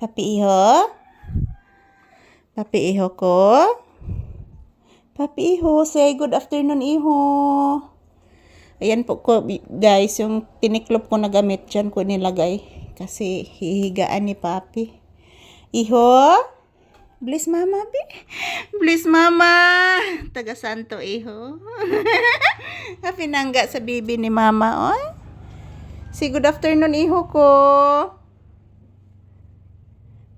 Papi Iho? Papi Iho ko? Papi Iho, say good afternoon Iho. Ayan po ko, guys, yung tiniklop ko na gamit dyan ko nilagay. Kasi hihigaan ni Papi. Iho? Bless mama, be. Bless mama. Taga Santo, Iho. Pinangga sa bibi ni mama, oy. Say good afternoon, Iho ko.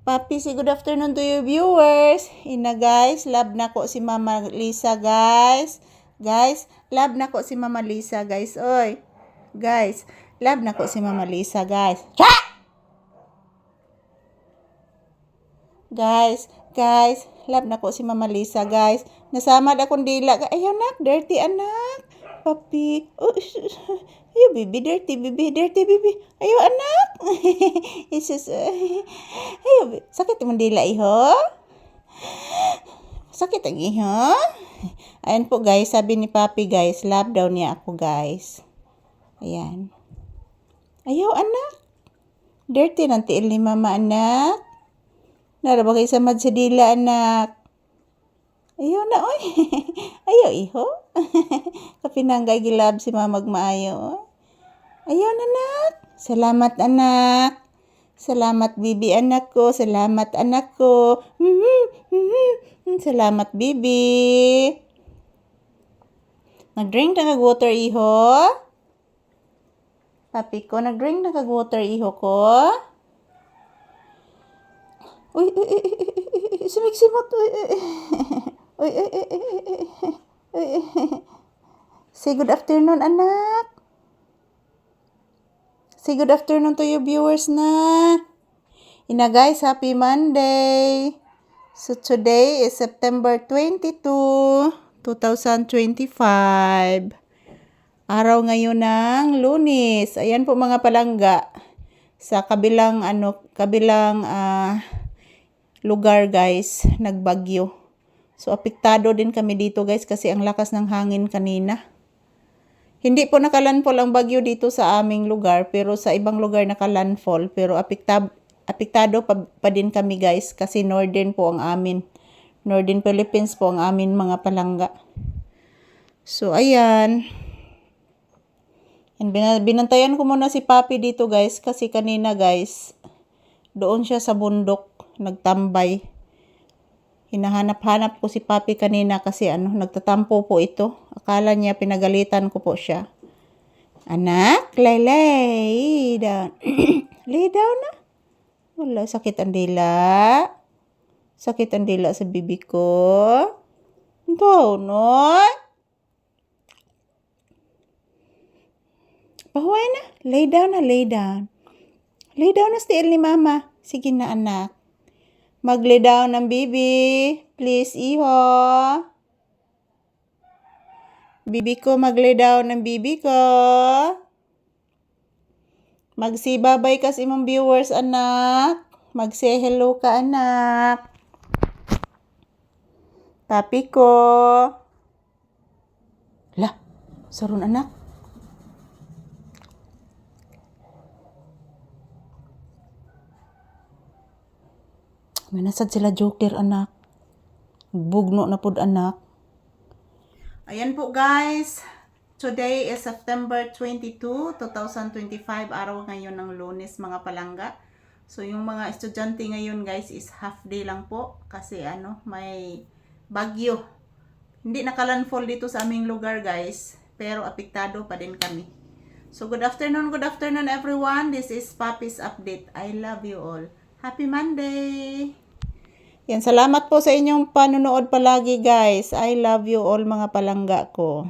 Papi, good afternoon to you viewers. Ina guys, love na ko si Mama Lisa guys. Guys, love na ko si Mama Lisa guys. Oy. Guys, love na ko si Mama Lisa guys. Cha! Guys, guys, love na ko si Mama Lisa guys. Nasama na akong dila. Ayaw nak, dirty anak. Papi. Oh, Ayaw, bibi, dirty, bibi, dirty, bibi. Ayaw, anak. Isus. Bi- sakit mo dila, iho? Sakit ang iho? Ayan po, guys. Sabi ni Papi, guys. Love daw niya ako, guys. Ayan. Ayaw, anak. Dirty ng tiil ni mama, anak. Naraba kayo sa mad sa dila, anak. Ayaw na, oy. Ayaw, iho. Kapinanggay gilab si mamag maayo, oy. Ayaw na, anak. Salamat, anak. Salamat, bibi, anak ko. Salamat, anak ko. Mhm, mhm. Salamat, bibi. Nag-drink na kag-water, iho? Papi ko, nag-drink na kag-water, iho ko? Uy, uy, uy, uy, uy, uy, sumiksimot. Uy, uy, uy, uy, uy, uy, uy, uy. Say good afternoon, anak. Say good afternoon to your viewers na. Ina guys, happy Monday. So today is September 22, 2025. Araw ngayon ng Lunes. Ayan po mga palangga. Sa kabilang ano, kabilang ah, lugar guys, nagbagyo. So apektado din kami dito guys kasi ang lakas ng hangin kanina. Hindi po nakalandfall ang bagyo dito sa aming lugar pero sa ibang lugar nakalandfall pero apektab apektado pa, pa din kami guys kasi northern po ang amin. Northern Philippines po ang amin mga palangga. So ayan. And bina- binantayan ko muna si Papi dito guys kasi kanina guys doon siya sa bundok nagtambay. Hinahanap-hanap ko si Papi kanina kasi ano, nagtatampo po ito. Akala niya pinagalitan ko po siya. Anak, lay lay down. lay down na. Wala, sakit ang dila. Sakit ang dila sa bibi ko. Ito, no? Pahuway na. Lay down na, lay down. Lay down na still ni mama. Sige na, anak. Mag-lay down ng bibi. Please, iho. Bibi ko, mag-lay down ng bibi ko. Magsibabay ka sa imong viewers, anak. Mag-say hello ka, anak. Papi ko. La, sarun anak. May nasad sila joker, anak. Bugno na pud anak. Ayan po guys. Today is September 22, 2025. Araw ngayon ng lunes mga palangga. So yung mga estudyante ngayon guys is half day lang po. Kasi ano, may bagyo. Hindi nakalandfall dito sa aming lugar guys. Pero apektado pa din kami. So good afternoon, good afternoon everyone. This is Papi's Update. I love you all. Happy Monday! Yan, salamat po sa inyong panonood palagi guys. I love you all mga palangga ko.